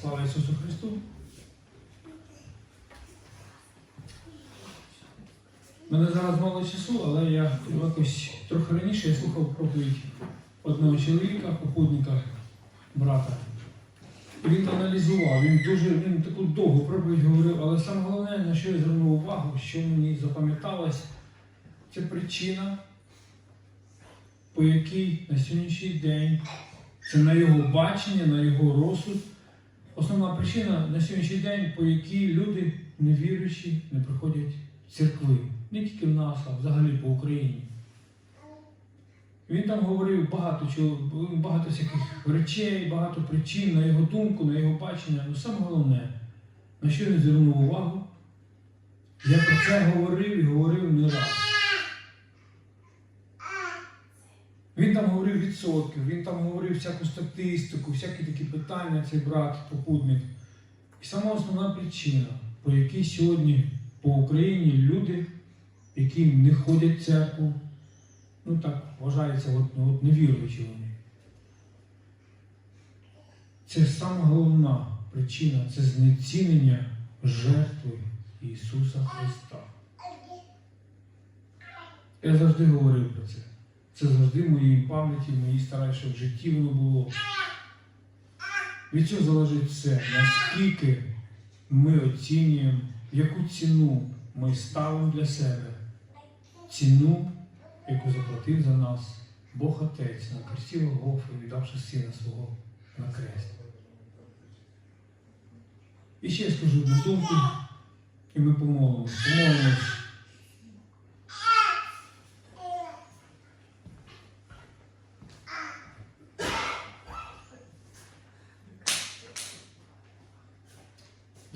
Слава Ісусу Христу! Мене зараз мало часу, але я якось трохи раніше я слухав проповідь одного чоловіка, попутника, брата. І він аналізував, він дуже він таку довгу проповідь говорив, але саме головне, на що я звернув увагу, що мені запам'яталось, це причина, по якій на сьогоднішній день, це на його бачення, на його розсуд, основна причина на сьогоднішній день, по якій люди невіруючі не приходять в церкви. Не тільки в нас, а взагалі по Україні. Він там говорив багато чого, багато всяких речей, багато причин на його думку, на його бачення. Ну саме головне, на що він звернув увагу, я про це говорив і говорив не раз. Він там говорив відсотків, він там говорив всяку статистику, всякі такі питання, цей брат, попутник. І сама основна причина, по якій сьогодні по Україні люди, які не ходять в церкву, ну так вважається, от, ну, от невіруючі вони. Це сама головна причина це знецінення жертви Ісуса Христа. Я завжди говорив про це. Це завжди в моїй пам'яті, в моїй щоб в житті воно було. Від цього залежить все, наскільки ми оцінюємо, яку ціну ми ставимо для себе. Ціну, яку заплатив за нас Бог Отець на кресті Голгофи, віддавши сина свого на крест. І ще я скажу одну думку, і ми помолимось. Помолимось.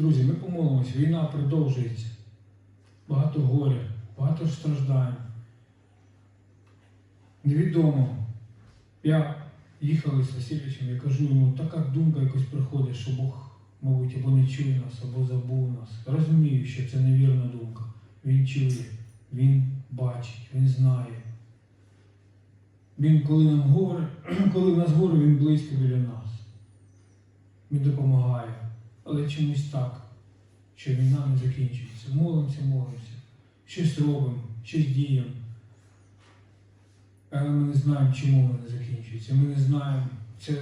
Друзі, ми помолимось, війна продовжується. Багато горя, багато страждань. Невідомо. Я їхав із Васильовичем, я кажу йому, така думка якось приходить, що Бог, мабуть, або не чує нас, або забув нас. Розумію, що це невірна думка. Він чує, він бачить, він знає. Він, коли нам говорить, коли в нас горе, він близько біля нас. Він допомагає. Але чомусь так, що війна не закінчується. Молимося, молимося, щось робимо, щось діємо. Але ми не знаємо, чому вона не закінчується. Ми не знаємо. Це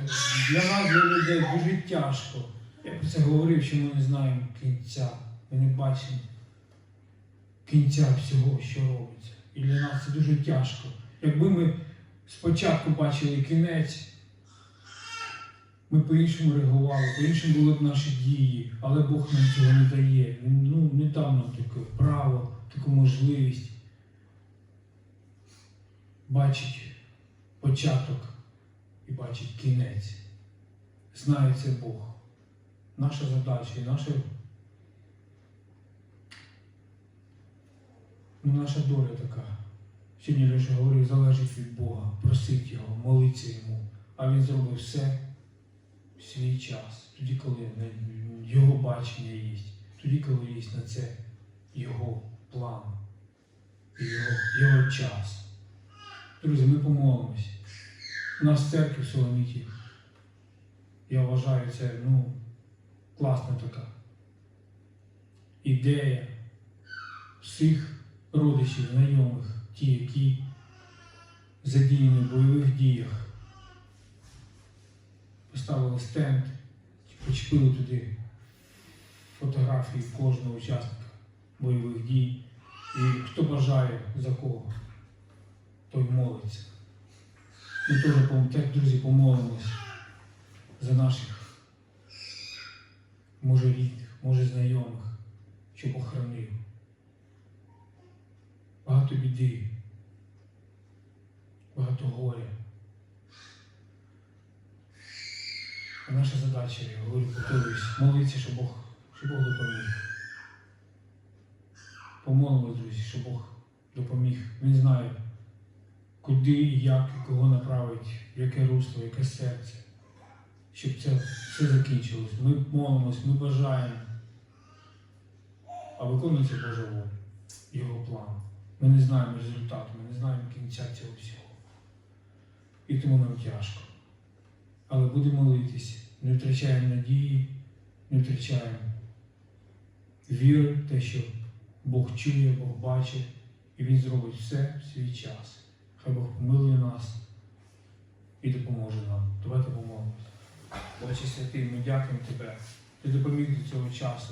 для нас, для людей, дуже тяжко. Я про це говорив, що ми не знаємо кінця. Ми не бачимо кінця всього, що робиться. І для нас це дуже тяжко. Якби ми спочатку бачили кінець, ми по-іншому реагували, по-іншому були б наші дії, але Бог нам цього не дає. Він ну, не дав нам таке право, таку можливість бачить початок і бачить кінець. Знає це Бог. Наша задача і наша, ну, наша доля така. Сьогодні Леша говорив, залежить від Бога, просить Його, молиться Йому. А Він зробив все свій час, тоді, коли його бачення є, тоді, коли є на це його план, його, його час. Друзі, ми помолимось. У нас церкві в Соломіті, я вважаю, це ну, класна така ідея всіх родичів, знайомих, ті, які задіяні в бойових діях поставили стенд, почепили туди фотографії кожного учасника бойових дій. І хто бажає за кого, той молиться. Ми теж, теж, друзі, помолимось за наших, може рідних, може знайомих, щоб охоронив. Багато біди, багато горя. А наша задача, я говорю, повторююсь, молитися, щоб Бог, щоб Бог допоміг. Помолимось, друзі, щоб Бог допоміг. Він знає, куди і як, кого направить, яке русло, яке серце, щоб це все закінчилось. Ми молимось, ми бажаємо, а виконується Божа воля, Його план. Ми не знаємо результату, ми не знаємо кінця цього всього. І тому нам тяжко. Але будемо молитись, не втрачаємо надії, не втрачаємо віри в те, що Бог чує, Бог бачить, і Він зробить все в свій час. Хай Бог помилує нас і допоможе нам. Давайте помолимося. Отче святий, ми дякуємо Тебе. Ти допоміг до цього часу.